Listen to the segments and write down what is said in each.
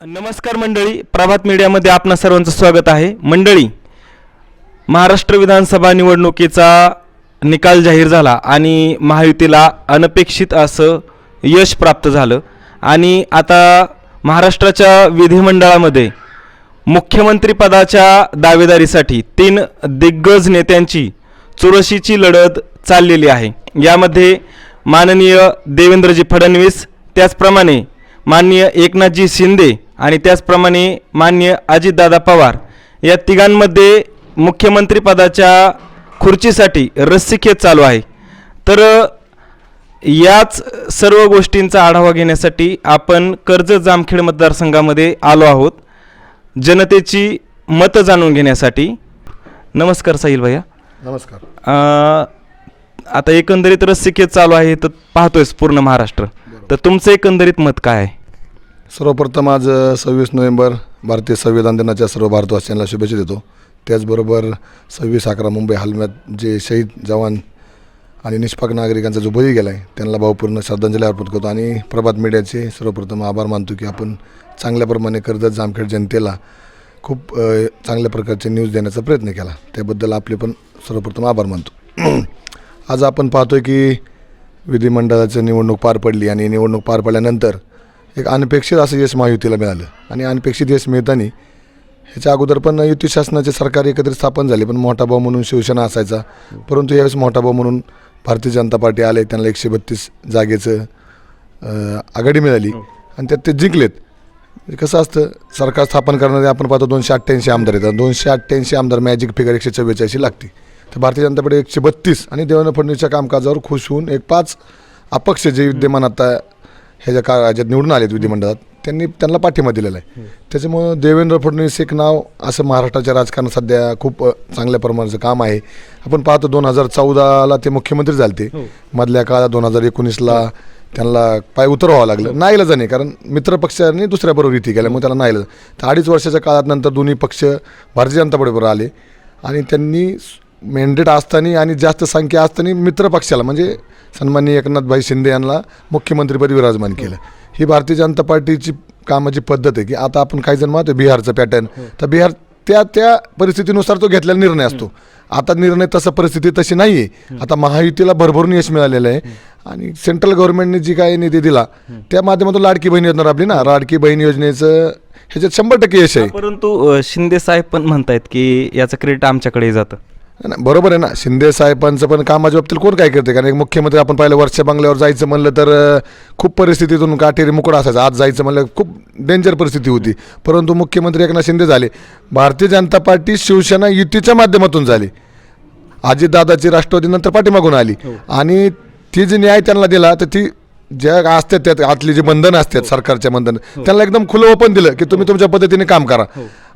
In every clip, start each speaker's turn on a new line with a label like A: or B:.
A: नमस्कार मंडळी प्रभात मीडियामध्ये आपणा सर्वांचं स्वागत आहे. मंडळी महाराष्ट्र विधानसभा निवडणुकीचा निकाल जाहीर झाला आणि महायुतीला अनपेक्षित असं यश प्राप्त झालं. आणि आता महाराष्ट्राच्या विधिमंडळामध्ये मुख्यमंत्रीपदाच्या दावेदारीसाठी तीन दिग्गज नेत्यांची चुरशीची लढत चाललेली आहे. यामध्ये माननीय देवेंद्रजी फडणवीस त्याचप्रमाणे माननीय एकनाथजी शिंदे आणि त्याचप्रमाणे माननीय अजितदादा पवार या तिघांमध्ये मुख्यमंत्रीपदाच्या खुर्चीसाठी रस्सीखेच चालू आहे. तर याच सर्व गोष्टींचा आढावा घेण्यासाठी आपण कर्जत जामखेड मतदारसंघामध्ये आलो आहोत. जनतेची मतं जाणून घेण्यासाठी. नमस्कार साहिल भैया.
B: नमस्कार.
A: अ, आता एकंदरीत रस्सीखेच चालू आहे तर पाहतोयस पूर्ण महाराष्ट्र. तर तुमचं एकंदरीत मत काय आहे?
B: सर्वप्रथम आज सव्वीस नोव्हेंबर भारतीय संविधान दिनाच्या सर्व भारतवासियांना शुभेच्छा देतो. त्याचबरोबर सव्वीस अकरा मुंबई हल्ल्यात जे शहीद जवान आणि निष्पाक नागरिकांचा जो बळी गेला आहे त्यांना भावपूर्ण श्रद्धांजली अर्पण करतो आणि प्रभात मीडियाचे सर्वप्रथम आभार मानतो की आपण चांगल्याप्रमाणे कर्जत जामखेड जनतेला खूप चांगल्या प्रकारचे न्यूज देण्याचा प्रयत्न केला. त्याबद्दल आपले पण सर्वप्रथम आभार मानतो. आज आपण पाहतोय की विधिमंडळाची निवडणूक पार पडली आणि निवडणूक पार पडल्यानंतर एक अनपेक्षित असं यश महायुतीला मिळालं. आणि अनपेक्षित यश मिळताना ह्याच्या अगोदर पण युती शासनाचे सरकार एकत्रित स्थापन झाले पण मोठा भाऊ म्हणून शिवसेना असायचा. परंतु यावेळेस मोठा भाऊ म्हणून भारतीय जनता पार्टी आले त्यांना एकशे बत्तीस जागेचं आघाडी मिळाली. आणि त्यात ते जिंकलेत. म्हणजे कसं असतं सरकार स्थापन करणारे आपण पाहतो दोनशे अठ्ठ्याऐंशी आमदार येतात दोनशे अठ्ठ्याऐंशी आमदार मॅजिक फिगर एकशे चव्वेचाळीसशी लागते तर भारतीय जनता पार्टी एकशे बत्तीस आणि देवेंद्र फडणवीसच्या कामकाजावर खुश होऊन एक पाच अपक्ष जे विद्यमान आता ह्याच्या का ह्याच्यात निवडून आलेत विधिमंडळात त्यांनी त्यांना पाठिंबा दिलेला आहे. त्याच्यामुळं देवेंद्र फडणवीस एक नाव असं महाराष्ट्राच्या राजकारणात सध्या खूप चांगल्या प्रमाणाचं काम आहे. आपण पाहतो दोन हजार चौदाला ते मुख्यमंत्री झाले मधल्या काळात दोन हजार एकोणीसला त्यांना पाय उतर व्हावं लागलं नाही नाही कारण मित्रपक्षांनी दुसऱ्याबरोबर युती केल्यामुळे त्याला नाही तर अडीच वर्षाच्या काळात नंतर दोन्ही पक्ष भारतीय जनता पार्टीबरोबर आले. आणि त्यांनी मेंडेट असताना आणि जास्त संख्या असताना मित्रपक्षाला म्हणजे सन्माननीय एकनाथभाई शिंदे यांना मुख्यमंत्रीपदी विराजमान केलं. ही भारतीय जनता पार्टीची कामाची पद्धत आहे की आता आपण काही जण मानतो बिहारचं पॅटर्न तर बिहार त्या त्या परिस्थितीनुसार तो घेतलेला निर्णय असतो. आता निर्णय तसं परिस्थिती तशी नाही आहे आता महायुतीला भरभरून यश मिळालेलं आहे. आणि सेंट्रल गव्हर्नमेंटने जी काय निधी दिला त्या माध्यमातून लाडकी बहीण योजना राबली ना. लाडकी बहीण योजनेचं ह्याच्यात शंभर टक्के यश आहे.
A: परंतु शिंदे साहेब पण म्हणतायत की याचं क्रेडिट आमच्याकडे जातं.
B: बरोबर आहे ना? शिंदे साहेबांचं पण कामाच्या बाबतीत कोण काय करते कारण एक मुख्यमंत्री आपण पाहिलं वर्षा बंगल्यावर जायचं म्हणलं तर खूप परिस्थितीतून काटेरी मुकडा असायचा. आज जायचं म्हणलं खूप डेंजर परिस्थिती होती. परंतु मुख्यमंत्री एकनाथ शिंदे झाले. भारतीय जनता पार्टी शिवसेना युतीच्या माध्यमातून झाली. अजितदादाची राष्ट्रवादी नंतर पाठीमागून आली. आणि ती जी न्याय त्यांना दिला तर ती ज्या असतात त्यात आतली जी बंधनं असतात सरकारच्या बंधन त्यांना एकदम खुलं ओपन दिलं की तुम्ही तुमच्या पद्धतीने काम करा.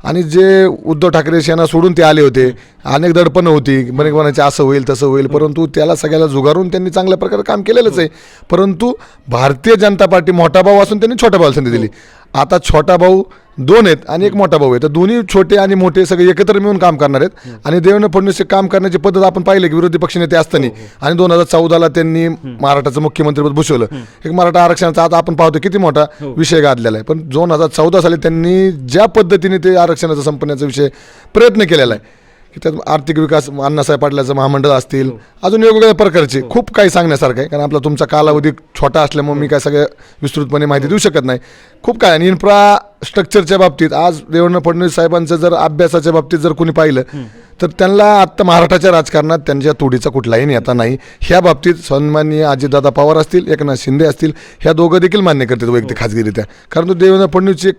B: आणि जे उद्धव ठाकरे यांना सोडून ते आले होते अनेक दडपणं होती बने म्हणायचे असं होईल तसं होईल परंतु त्याला सगळ्याला जुगारून त्यांनी चांगल्या प्रकारे काम केलेलंच आहे. परंतु भारतीय जनता पार्टी मोठा भाऊ असून त्यांनी छोटा भाऊ संधी दिली. आता छोटा भाऊ दोन आहेत आणि एक मोठा भाऊ आहे. तर दोन्ही छोटे आणि मोठे सगळे एकत्र मिळून काम करणार आहेत. आणि देवेंद्र फडणवीसचे काम करण्याची पद्धत आपण पाहिली की विरोधी पक्षनेते असताना. आणि दोन हजार चौदाला त्यांनी महाराष्ट्राचं मुख्यमंत्रीपद भूषवलं. एक मराठा आरक्षणाचा आता आपण पाहतो किती मोठा विषय गाजलेला आहे. पण दोन हजार चौदा साली त्यांनी ज्या पद्धतीने ते आरक्षणाचा संपण्याचा विषय प्रयत्न केलेला आहे की त्यात आर्थिक विकास अण्णासाहेब पाटलाचं महामंडळ असतील अजून वेगवेगळ्या प्रकारचे. खूप काही सांगण्यासारखं आहे कारण आपला तुमचा कालावधी छोटा असल्यामुळे मी काय सगळं विस्तृतपणे माहिती देऊ शकत नाही. खूप काय आणि इन्फ्रास्ट्रक्चरच्या बाबतीत आज देवेंद्र फडणवीस साहेबांचं जर अभ्यासाच्या बाबतीत जर कोणी पाहिलं तर त्यांना आत्ता महाराष्ट्राच्या राजकारणात त्यांच्या तोडीचा कुठलाही नेता नाही. ह्या बाबतीत सन्माननीय अजितदादा पवार असतील एकनाथ शिंदे असतील ह्या दोघं देखील मान्य करतात वैयक्तिक खाजगीरित्या कारण तो देवेंद्र फडणवीसची एक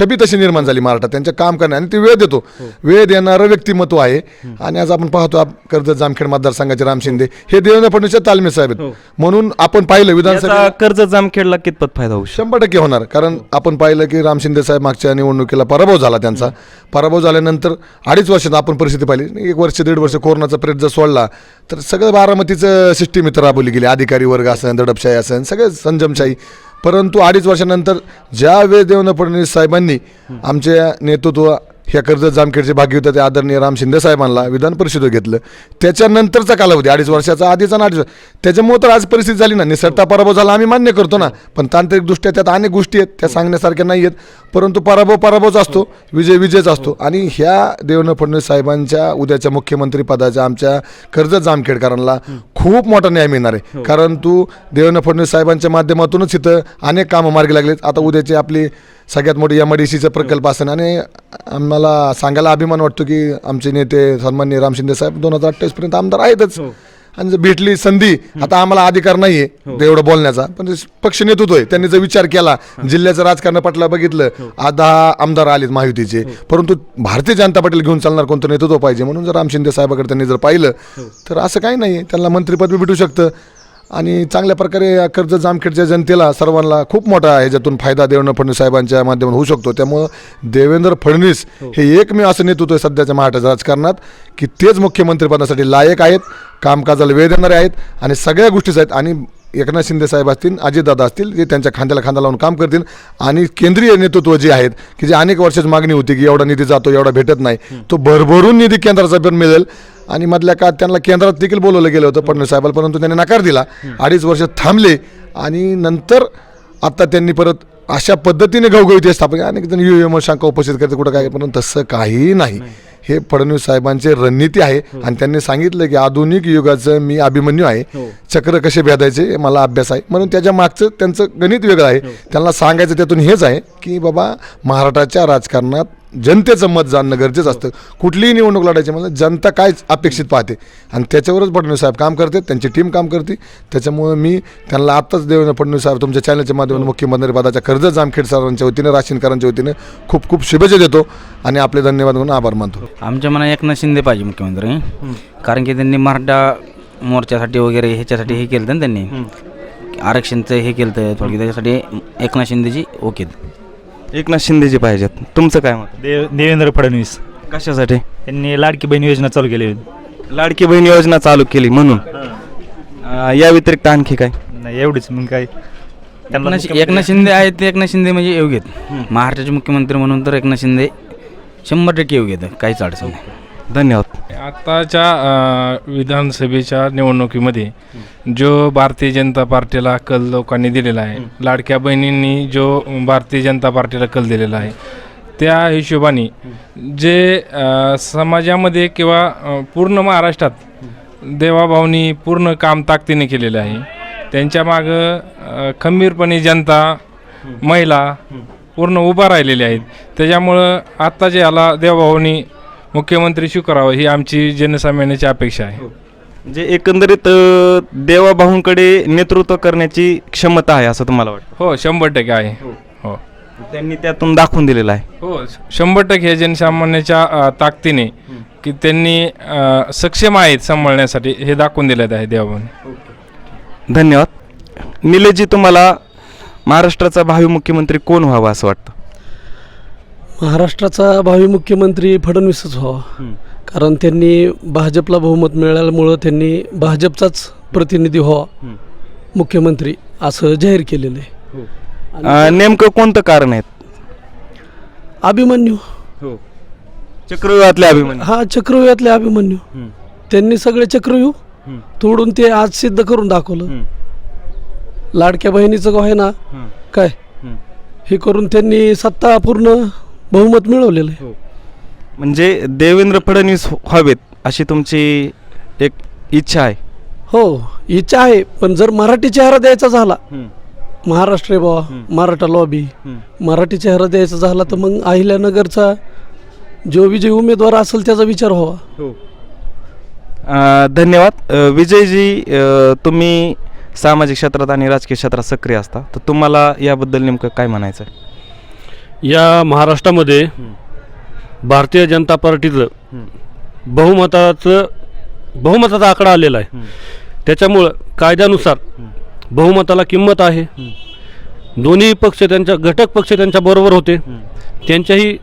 B: छबी तशी निर्माण झाली महाराष्ट्रात त्यांचं काम करणे आणि ती वेळ देतो. वेळ देणारं व्यक्तिमत्व आहे. आणि आज आपण पाहतो आप- कर्जत जामखेड मतदारसंघाचे राम शिंदे. हे देवेंद्र फडणवीसच्या तालमी साहेब आहेत. म्हणून आपण पाहिलं विधानसभा
A: कर्ज जामखेडला कितपत फायदा होऊ
B: शंभर टक्के होणार. कारण आपण पाहिलं की राम शिंदे साहेब मागच्या निवडणुकीला पराभव झाला त्यांचा. पराभव झाल्यानंतर अडीच वर्षात आपण परिस्थिती पाहिली. एक वर्ष दीड वर्ष कोरोनाचा पिरियड जर सोडला तर सगळं बारामतीचं सिस्टीम इथं राबवली गेली. अधिकारी वर्ग असेल दडपशाही असेल सगळे संजमशाही. परंतु अडीच वर्षानंतर ज्यावेळेस देवेंद्र फडणवीस साहेबांनी आमच्या नेतृत्व ह्या कर्जत जामखेडचे भाग्यवत ते आदरणीय राम शिंदे साहेबांना विधान परिषदेवर घेतलं. त्याच्यानंतरचा कालावधी अडीच वर्षाचा आधीचा आणि अडीच. त्याच्यामुळे तर आज परिस्थिती झाली ना निसटता पराभव झाला आम्ही मान्य करतो ना. पण तांत्रिकदृष्ट्या त्यात अनेक गोष्टी आहेत त्या सांगण्यासारख्या नाही आहेत. परंतु पराभव पराभवच असतो विजय विजयच असतो. आणि ह्या देवेंद्र फडणवीस साहेबांच्या उद्याच्या मुख्यमंत्री पदाच्या आमच्या कर्जत जामखेडकरांना खूप मोठा न्याय मिळणार आहे. कारण तू देवेंद्र फडणवीस साहेबांच्या माध्यमातूनच इथं अनेक कामं मार्गी लागलेत. आता उद्याची आपली सगळ्यात मोठी एम आय डी सीचा प्रकल्प असेल. आणि आम्हाला सांगायला अभिमान वाटतो की आमचे नेते सन्माननीय राम शिंदे साहेब दोन हजार अठ्ठावीसपर्यंत आमदार आहेतच. आणि जर भेटली संधी आता आम्हाला अधिकार नाही आहे एवढं बोलण्याचा. पण पक्ष नेतृत्व आहे. त्यांनी जर विचार केला जिल्ह्याचं राजकारण पटला बघितलं आज दहा आमदार आलेत महायुतीचे. परंतु भारतीय जनता पार्टीला घेऊन चालणार कोणतं नेतृत्व पाहिजे? म्हणून जर राम शिंदे साहेबाकडे त्यांनी जर पाहिलं तर असं काही नाही त्यांना मंत्रिपद भेटू शकतं. आणि चांगल्या प्रकारे या कर्जत जामखेडच्या जनतेला सर्वांना खूप मोठा ह्याच्यातून फायदा देवेंद्र फडणवीस साहेबांच्या माध्यमातून होऊ शकतो. त्यामुळं देवेंद्र फडणवीस हे. एकमेव असं नेतृत्व आहे सध्याच्या महाराष्ट्राच्या राजकारणात की तेच मुख्यमंत्रीपदासाठी लायक आहेत कामकाजाला वेळ देणारे आहेत आणि सगळ्या गोष्टीच आहेत. आणि एकनाथ शिंदे साहेब असतील अजितदादा असतील ते त्यांच्या खांद्याला खांदा लावून काम करतील आणि केंद्रीय नेतृत्व जे आहेत की जे अनेक वर्षाची मागणी होती की एवढा निधी जातो एवढा भेटत नाही तो भरभरून निधी केंद्राचा पण मिळेल. आणि मधल्या काळात त्यांना केंद्रात देखील बोलवलं गेलं होतं फडणवीस साहेबाला परंतु त्यांनी नकार दिला. अडीच वर्ष थांबले आणि नंतर आता त्यांनी परत अशा पद्धतीने घवघवीत स्थापन. अनेक जण युएम शंका उपस्थित करते कुठं काय परंतु तसं काहीही नाही. हे फडणवीस साहेबांचे रणनीती आहे आणि त्यांनी सांगितलं की आधुनिक युगाचं मी अभिमन्यू आहे. चक्र कसे भेदायचे हे मला अभ्यास आहे. म्हणून त्याच्या मागचं त्यांचं गणित वेगळं आहे. त्यांना सांगायचं त्यातून हेच आहे की बाबा महाराष्ट्राच्या राजकारणात जनतेचं मत जाणणं गरजेचं असतं. कुठलीही निवडणूक लढायची म्हणजे जनता काय अपेक्षित पाहते? आणि त्याच्यावरच फडणवीस साहेब काम करते त्यांची टीम काम करते. त्याच्यामुळे मी त्यांना आत्ताच देवेंद्र फडणवीस साहेब तुमच्या चॅनलच्या माध्यमातून मुख्यमंत्री पदाच्या कर्जत जामखेड सरांच्या वतीने राशीनकरांच्या वतीने खूप खूप शुभेच्छा देतो आणि आपले धन्यवाद म्हणून आभार मानतो.
C: आमच्या मना एकनाथ शिंदे पाहिजे मुख्यमंत्री. कारण की त्यांनी मराठा मोर्चासाठी वगैरे ह्याच्यासाठी हे केलं ना त्यांनी. आरक्षणचं हे केलं तर थोडक्यात त्याच्यासाठी एकनाथ शिंदेची ओके.
A: एकनाथ शिंदेजी पाहिजेत. तुमचं काय मत?
D: देव देवेंद्र फडणवीस.
A: कशासाठी?
D: त्यांनी लाडकी बहीण योजना चालू केली.
A: लाडकी बहीण योजना चालू केली म्हणून? अं, या व्यतिरिक्त आणखी काय?
D: नाही एवढीच मग काय. त्यांना
C: एकनाथ
D: मुख्यमंत्री-
C: एकनाथ शिंदे आहेत ते एकनाथ शिंदे म्हणजे योग्य आहेत. महाराष्ट्राचे मुख्यमंत्री म्हणून तर एकनाथ शिंदे शंभर टक्के योग्य आहेत काहीच अडचण नाही.
A: धन्यवाद.
E: आताच्या अ, विधानसभेच्या निवडणुकीमध्ये जो भारतीय जनता पार्टीला कल लोकांनी दिलेला आहे लाडक्या बहिणींनी जो भारतीय जनता पार्टीला कल दिलेला आहे त्या हिशोबाने जे अ, समाजामध्ये किंवा अ, पूर्ण महाराष्ट्रात देवाभाऊनी पूर्ण काम ताकदीने केलेलं आहे त्यांच्या मागं अ, खंबीरपणे जनता महिला पूर्ण उभा राहिलेले आहेत. त्याच्यामुळं आत्ता जे याला देवाभाऊनी मुख्यमंत्री स्वीकारावं ही आमची जनसामान्याची अपेक्षा आहे.
A: म्हणजे एकंदरीत अं, देवाभाऊंकडे नेतृत्व करण्याची क्षमता आहे असं तुम्हाला वाटतं?
E: हो शंभर टक्के आहे. हो.
A: त्यांनी त्यातून दाखवून दिलेलं आहे.
E: हो शंभर टक्के हे जनसामान्याच्या अ, ताकदीने की त्यांनी अ, सक्षम आहेत सांभाळण्यासाठी हे दाखवून दिलेत आहे देवाभाऊने.
A: धन्यवाद. निलेशजी तुम्हाला महाराष्ट्राचा भावी मुख्यमंत्री कोण व्हावा असं वाटतं?
F: महाराष्ट्राचा भावी मुख्यमंत्री फडणवीसच व्हावा. कारण त्यांनी भाजपला बहुमत मिळाल्यामुळं त्यांनी भाजपचाच प्रतिनिधी व्हावा. मुख्यमंत्री असं जाहीर केलेलं आहे.
A: अं, नेमकं कोणतं कारण आहे
F: अभिमन्यू.
A: चक्रव्यूहातले अभिमन्यू.
F: हा चक्रव्यूहातले अभिमन्यू. त्यांनी सगळे चक्रव्यूह तोडून ते आज सिद्ध करून दाखवलं. लाडक्या बहिणीचं आहे ना काय? हे करून त्यांनी सत्ता पूर्ण बहुमत मिळवलेलं आहे.
A: म्हणजे देवेंद्र फडणवीस व्हावेत अशी तुमची एक इच्छा आहे.
F: हो इच्छा आहे पण जर मराठी चेहरा द्यायचा झाला महाराष्ट्र बाबा मराठा लॉबी मराठी चेहरा द्यायचा झाला तर मग अहिल्यानगरचा जो विजयी उमेदवार असेल त्याचा विचार व्हावा.
A: अ, धन्यवाद. अ, विजयजी अ, तुम्ही सामाजिक क्षेत्रात आणि राजकीय क्षेत्रात सक्रिय असता. तर तुम्हाला याबद्दल नेमकं काय म्हणायचं आहे
G: या महाराष्ट्रामध्ये भारतीय जनता पार्टीचं बहुमताचं बहुमताचा आकडा आलेला आहे. त्याच्यामुळं कायद्यानुसार बहुमताला किंमत आहे. दोन्ही पक्ष त्यांच्या घटक पक्ष त्यांच्या बरोबर होते. त्यांच्याही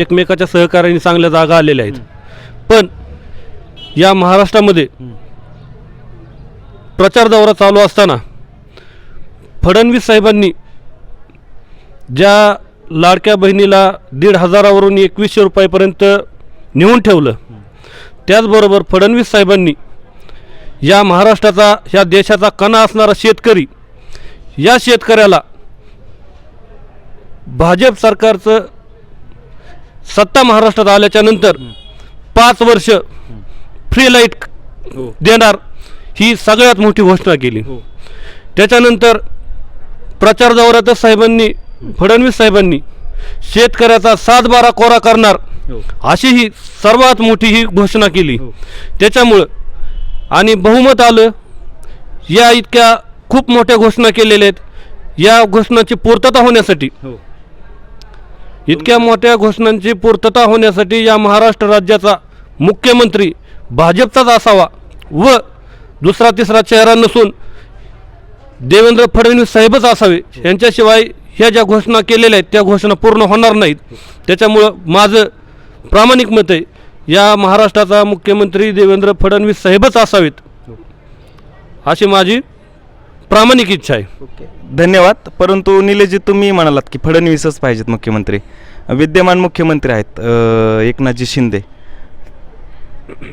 G: एकमेकाच्या सहकार्याने चांगल्या जागा आलेल्या आहेत. पण या महाराष्ट्रामध्ये प्रचार दौरा चालू असताना फडणवीस साहेबांनी ज्या लाडक्या बहिणीला दीड हजारावरून एकवीसशे रुपयापर्यंत नेऊन ठेवलं. त्याचबरोबर फडणवीस साहेबांनी या महाराष्ट्राचा या देशाचा कणा असणारा शेतकरी या शेतकऱ्याला भाजप सरकारचं सत्ता महाराष्ट्रात आल्याच्यानंतर पाच वर्ष फ्री लाइट देणार ही सगळ्यात मोठी घोषणा केली. त्याच्यानंतर प्रचार दौऱ्यातच साहेबांनी फडणवीस साहेबांनी शेतकऱ्याचा सात बारा कोरा करणार अशी ही सर्वात मोठी ही घोषणा केली. त्याच्यामुळं आणि बहुमत आलं या इतक्या खूप मोठ्या घोषणा केलेल्या आहेत. या घोषणाची पूर्तता होण्यासाठी इतक्या मोठ्या घोषणांची पूर्तता होण्यासाठी या महाराष्ट्र राज्याचा मुख्यमंत्री भाजपचाच असावा व दुसरा तिसरा चेहरा नसून देवेंद्र फडणवीस साहेबच असावे. यांच्याशिवाय ह्या ज्या घोषणा केलेल्या आहेत त्या घोषणा पूर्ण होणार नाहीत. त्याच्यामुळं माझं प्रामाणिक मत आहे या महाराष्ट्राचा मुख्यमंत्री देवेंद्र फडणवीस साहेबच असावेत अशी माझी प्रामाणिक इच्छा आहे.
A: धन्यवाद. परंतु निलेशजी तुम्ही म्हणालात की फडणवीसच पाहिजेत मुख्यमंत्री. विद्यमान मुख्यमंत्री आहेत अ, एकनाथजी शिंदे.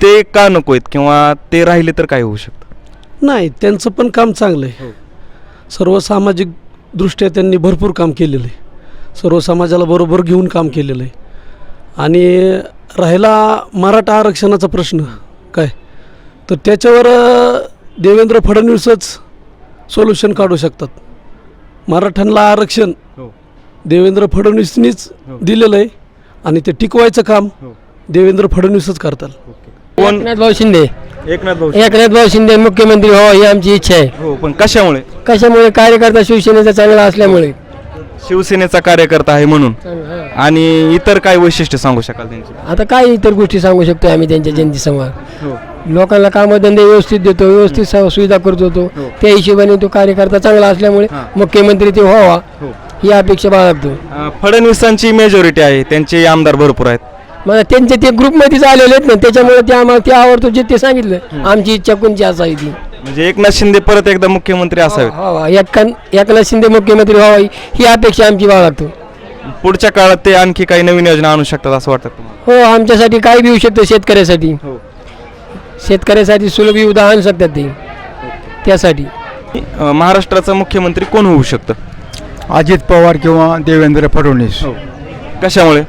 A: ते का नको आहेत किंवा ते राहिले तर काय होऊ शकतं?
F: नाही त्यांचं पण काम चांगलं आहे. सर्व सामाजिक दृष्ट्या त्यांनी भरपूर काम केलेलं आहे. सर्व समाजाला बरोबर घेऊन काम केलेलं आहे. आणि राहिला मराठा आरक्षणाचा प्रश्न काय? तर त्याच्यावर देवेंद्र फडणवीसच सोल्युशन काढू शकतात. मराठ्यांना आरक्षण देवेंद्र फडणवीसनीच दिलेलं आहे. आणि ते टिकवायचं काम देवेंद्र फडणवीसच करतात.
H: शिंदे.
A: एकनाथ भाऊ
H: एकनाथ भाऊ शिंदे मुख्यमंत्री व्हावा ही आमची इच्छा आहे.
A: हो पण कशामुळे?
H: कशामुळे? कार्यकर्ता शिवसेनेचा चांगला असल्यामुळे.
A: शिवसेनेचा कार्यकर्ता आहे म्हणून. आणि इतर काय वैशिष्ट्य सांगू शकाल त्यांची?
H: आता काय इतर गोष्टी सांगू शकतो आम्ही त्यांच्या जनतेसमोर लोकांना कामधंदे व्यवस्थित देतो व्यवस्थित सु- सुविधा करत होतो. त्या हिशोबाने तो कार्यकर्ता चांगला असल्यामुळे मुख्यमंत्री ते व्हावा ही. अपेक्षा बाळगतो.
A: अ, फडणवीसांची मेजॉरिटी आहे त्यांचे आमदार भरपूर आहेत.
H: मला त्यांचे ते ग्रुपमध्येच आलेले आहेत ना त्याच्यामुळे ते आम्हाला ते आवडतो जे ते सांगितलं. आमची इच्छा कोणची असावी ती?
A: म्हणजे एकनाथ शिंदे परत एकदा मुख्यमंत्री असावेत.
H: व्हावा एकन एकनाथ शिंदे मुख्यमंत्री व्हावा ही- ही अपेक्षा आमची बाळगतो
A: पुढच्या काळात ते आणखी काही नवीन योजना आणू शकतात असं वाटतं तुम्हाला?
H: हो आमच्यासाठी काय बी येऊ शकतं शेतकऱ्यासाठी. शेतकऱ्यासाठी सुलभ सुविधा आणू शकतात ते. त्यासाठी.
A: अ, महाराष्ट्राचा मुख्यमंत्री कोण होऊ शकतं?
I: अजित पवार किंवा देवेंद्र फडणवीस.
A: कशामुळे?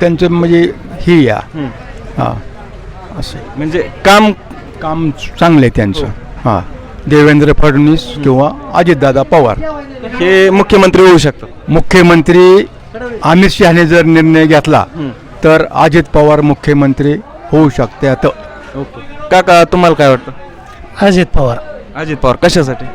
I: त्यांचं म्हणजे ही या. हां. असे.
A: म्हणजे काम
I: काम चांगलं आहे त्यांचं. हां. देवेंद्र फडणवीस किंवा अजितदादा पवार.
A: हे मुख्यमंत्री होऊ शकतात.
I: मुख्यमंत्री अमित शहाने जर निर्णय घेतला तर अजित पवार मुख्यमंत्री होऊ शकतात.
A: काका तुम्हाला काय वाटतं?
J: अजित पवार.
A: अजित पवार कशासाठी?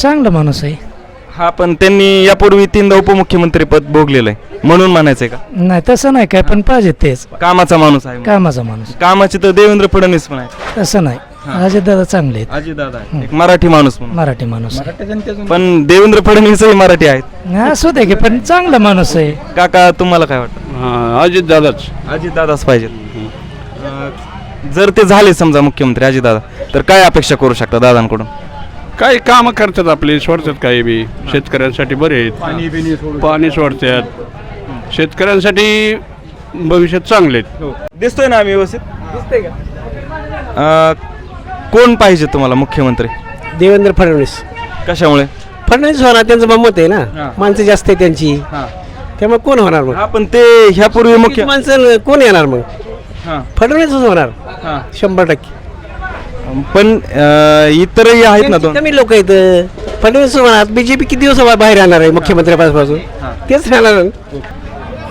J: चांगला माणूस आहे.
A: हा पण त्यांनी यापूर्वी तीनदा उपमुख्यमंत्री पद भोगलेलं आहे म्हणून म्हणायचंय का?
J: नाही तसं नाही काय पण पाहिजे तेच.
A: कामाचा माणूस आहे म्हणून.
J: कामाचा माणूस.
A: कामाचे तर देवेंद्र फडणवीस पण आहे
J: तसं नाही. अजित दादा चांगले आहेत.
A: अजित दादा एक मराठी माणूस म्हणून.
J: मराठी माणूस.
A: पण देवेंद्र फडणवीसही मराठी आहेत.
J: असू दे की पण चांगला माणूस आहे.
A: काका तुम्हाला काय वाटतं?
G: अजित दादाच
A: अजित दादाच पाहिजेत जर ते झाले समजा मुख्यमंत्री अजित दादा तर काय अपेक्षा करू शकता दादांकडून?
K: काही काम करतात आपले सोडतात काही बी. शेतकऱ्यांसाठी बरे आहेत. पाणी सोडतात. शेतकऱ्यांसाठी भविष्यात चांगले आहेत.
A: दिसतोय ना आम्ही व्यवस्थित? दिसतोय कोण पाहिजे तुम्हाला मुख्यमंत्री?
H: देवेंद्र फडणवीस.
A: कशामुळे?
H: फडणवीस होणार त्यांचं मत आहे
A: हा.
H: ना माणसं जास्त आहे त्यांची. त्यामुळे कोण होणार मग?
A: हा पण ते ह्यापूर्वी मुख्य
H: माणसं कोण येणार मग?
A: हा,
H: फडणवीसच होणार.
A: हा.
H: शंभर टक्के.
A: पण अं, इतरही आहेत ना दोन?
H: कमी लोक आहेत. फडणवीस होणार बीजेपी किती दिवस बाहेर राहणार आहे मुख्यमंत्री पासून तेच राहणार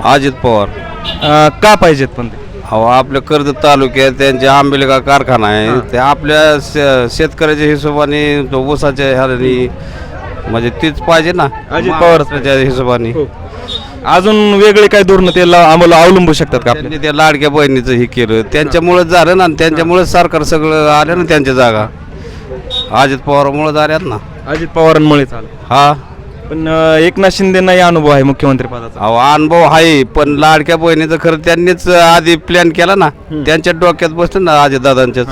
C: अजित पवार.
A: अं, का पाहिजेत पण ते?
C: अहो आपल्या कर्जत तालुक्यात त्यांचे आंबेलगा कारखाना आहे. ते आपल्या शे- शेतकऱ्याच्या हिशोबाने तो ऊसाच्या ह्यानी म्हणजे तीच पाहिजे ना?
A: अजित पवार.
C: हिशोबाने.
A: अजून वेगळे काय धोरण ते ला- आम्हाला अवलंबू शकतात का आपले
C: त्यांनी त्या लाडक्या बहिणीचं हे केलं. त्यांच्यामुळेच झालं ना आणि त्यांच्यामुळेच सरकार सगळं आलं ना त्यांच्या जागा. अजित पवारमुळे झाल्यात ना.
A: अजित पवारांमुळे
C: हा.
A: पण अं, एकनाथ शिंदेनाही अनुभव आहे मुख्यमंत्री पदाचा
C: अहो अनुभव आहे पण लाडक्या बहिणीचं खरं त्यांनीच आधी प्लॅन केला ना. त्यांच्या डोक्यात बसलं ना अजित दादांच्याच.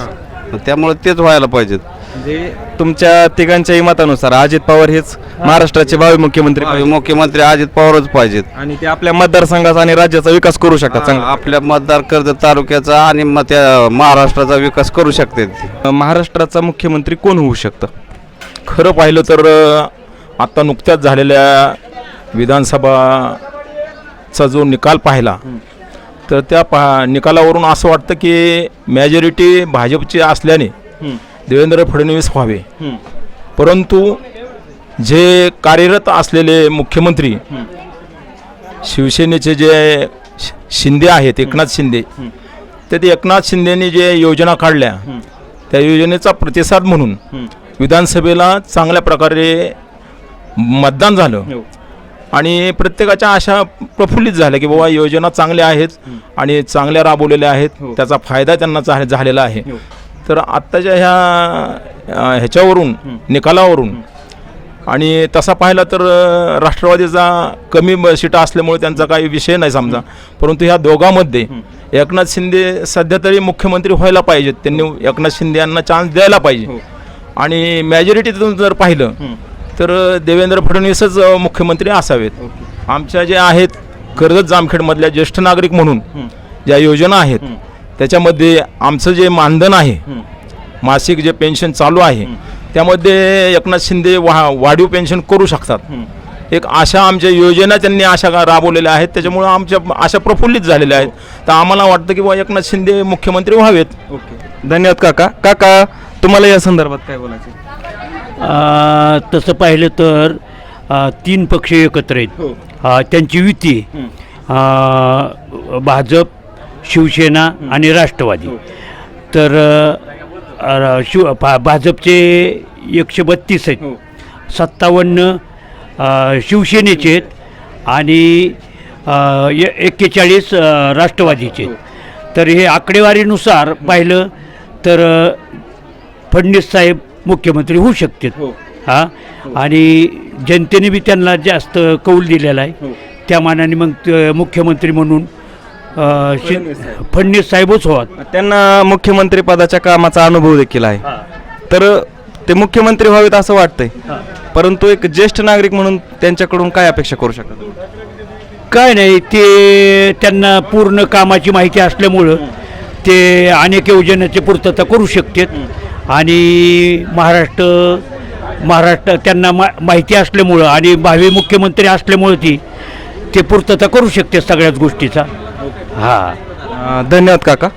C: त्यामुळे तेच व्हायला पाहिजेत.
A: म्हणजे तुमच्या तिघांच्याही मतानुसार अजित पवार हेच महाराष्ट्राचे भावी मुख्यमंत्री
L: भावी मुख्यमंत्री अजित पवारच पाहिजेत.
A: आणि ते आपल्या मतदारसंघाचा आणि राज्याचा विकास करू शकतात चांगला.
L: आपल्या मतदार कर्जत तालुक्याचा आणि मग त्या महाराष्ट्राचा विकास करू शकतात
A: महाराष्ट्राचा मुख्यमंत्री कोण होऊ शकतं?
M: खरं पाहिलं तर आत्ता नुकत्याच झालेल्या विधानसभाचा जो निकाल पाहिला तर त्या पा निकालावरून असं वाटतं की मॅजॉरिटी भाजपची असल्याने देवेंद्र फडणवीस व्हावे. परंतु जे कार्यरत असलेले मुख्यमंत्री शिवसेनेचे जे शिंदे आहेत एकनाथ शिंदे तर ते एकनाथ शिंदेने जे योजना काढल्या त्या योजनेचा प्रतिसाद म्हणून विधानसभेला चांगल्या प्रकारे मतदान झालं. आणि प्रत्येकाच्या आशा प्रफुल्लित झाल्या की बाबा योजना चांगल्या आहेत आणि चांगल्या राबवलेल्या आहेत. त्याचा फायदा त्यांना झालेला आहे. तर आत्ताच्या ह्या ह्याच्यावरून निकालावरून आणि तसा पाहिला तर राष्ट्रवादीचा कमी सीटा असल्यामुळे त्यांचा काही विषय नाही समजा. परंतु ह्या दोघांमध्ये एकनाथ शिंदे सध्या तरी मुख्यमंत्री व्हायला पाहिजेत. त्यांनी एकनाथ शिंदे यांना चान्स द्यायला पाहिजे. आणि मॅजॉरिटीतून जर पाहिलं तर देवेंद्र फडणवीसच मुख्यमंत्री असावेत. आमच्या जे आहेत कर्जत जामखेडमधल्या ज्येष्ठ नागरिक म्हणून ज्या योजना आहेत त्याच्यामध्ये आमचं जे मानधन आहे मासिक जे पेन्शन चालू आहे त्यामध्ये एकनाथ शिंदे वा वाढीव पेन्शन करू शकतात. एक अशा आमच्या योजना त्यांनी अशा का राबवलेल्या आहेत त्याच्यामुळं आमच्या अशा प्रफुल्लित झालेल्या आहेत. तर आम्हाला वाटतं की बा एकनाथ शिंदे मुख्यमंत्री व्हावेत.
A: धन्यवाद काका. काका तुम्हाला या संदर्भात काय बोलायचं?
N: तसं पाहिलं तर तीन पक्ष एकत्र आहेत. अ, त्यांची युती. भाजप शिवसेना आणि राष्ट्रवादी. तर अ, शिव भा भाजपचे एकशे बत्तीस आहेत. सत्तावन्न अ, शिवसेनेचे आहेत आणि अ, ए- एक्केचाळीस अ, राष्ट्रवादीचे आहेत. तर हे आकडेवारीनुसार पाहिलं तर अ, फडणवीस साहेब मुख्यमंत्री होऊ शकतात. हा. आणि जनतेने बी त्यांना जास्त कौल दिलेला आहे. त्या मानाने मग ते मुख्यमंत्री म्हणून शि- फडणवीस साहेबच व्हावं
A: त्यांना मुख्यमंत्री पदाच्या कामाचा अनुभव देखील आहे. तर ते मुख्यमंत्री व्हावेत असं वाटतंय. परंतु एक ज्येष्ठ नागरिक म्हणून त्यांच्याकडून काय अपेक्षा करू शकतात
N: काय नाही ते त्यांना पूर्ण कामाची माहिती असल्यामुळं ते अनेक योजनेची पूर्तता करू शकतात. आणि महाराष्ट्र महाराष्ट्र त्यांना मा माहिती असल्यामुळं आणि भावी मुख्यमंत्री असल्यामुळं ती ते पूर्तता करू शकते सगळ्याच गोष्टीचा. हां.
A: धन्यवाद काका.